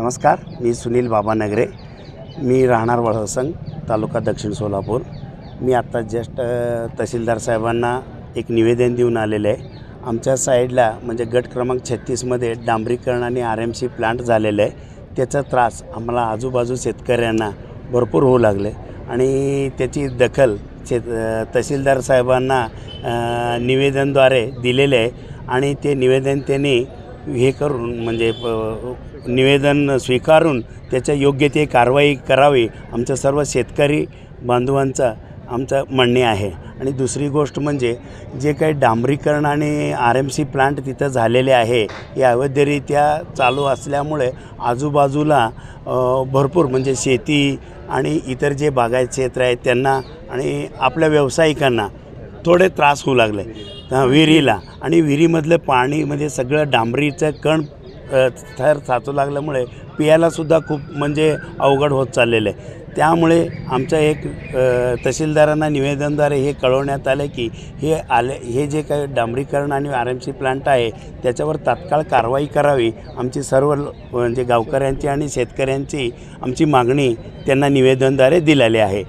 नमस्कार मी सुनील बाबा नगरे मी राहणार वळसंग तालुका दक्षिण सोलापूर. मी आत्ता जस्ट तहसीलदार साहेबांना एक निवेदन देऊन आलेलं आहे. आमच्या साईडला म्हणजे गट क्रमांक छत्तीसमध्ये डांबरीकरण आणि आर एम सी प्लांट झालेलं आहे. त्याचा त्रास आम्हाला आजूबाजू शेतकऱ्यांना भरपूर होऊ लागले. आणि त्याची दखल शेत तहसीलदार साहेबांना निवेदनद्वारे दिलेले आहे. आणि ते निवेदन त्यांनी हे करून म्हणजे प- निवेदन स्वीकारून त्याच्या योग्य ते कारवाई करावी आमच्या सर्व शेतकरी बांधवांचं आमचं म्हणणे आहे. आणि दुसरी गोष्ट म्हणजे जे काही डांबरीकरण आणि आर एम सी प्लांट तिथं झालेले आहे हे अवैधरित्या चालू असल्यामुळे आजूबाजूला भरपूर म्हणजे शेती आणि इतर जे बागायत क्षेत्र आहेत त्यांना आणि आपल्या व्यावसायिकांना थोडे त्रास होऊ लागले. विहिरीला. आणि विहिरीमधलं पाणी म्हणजे सगळं डांबरीचं कण थर साचू लागल्यामुळे पियालासुद्धा खूप म्हणजे अवघड होत चाललेलं आहे. त्यामुळे आमच्या एक तहसीलदारांना निवेदनद्वारे हे कळवण्यात आलं की हे आले हे जे काही डांबरीकरण आणि आर एम सी प्लांट आहे त्याच्यावर तात्काळ कारवाई करावी आमची सर्व म्हणजे गावकऱ्यांची आणि शेतकऱ्यांची आमची मागणी त्यांना निवेदनद्वारे दिलेली आहे.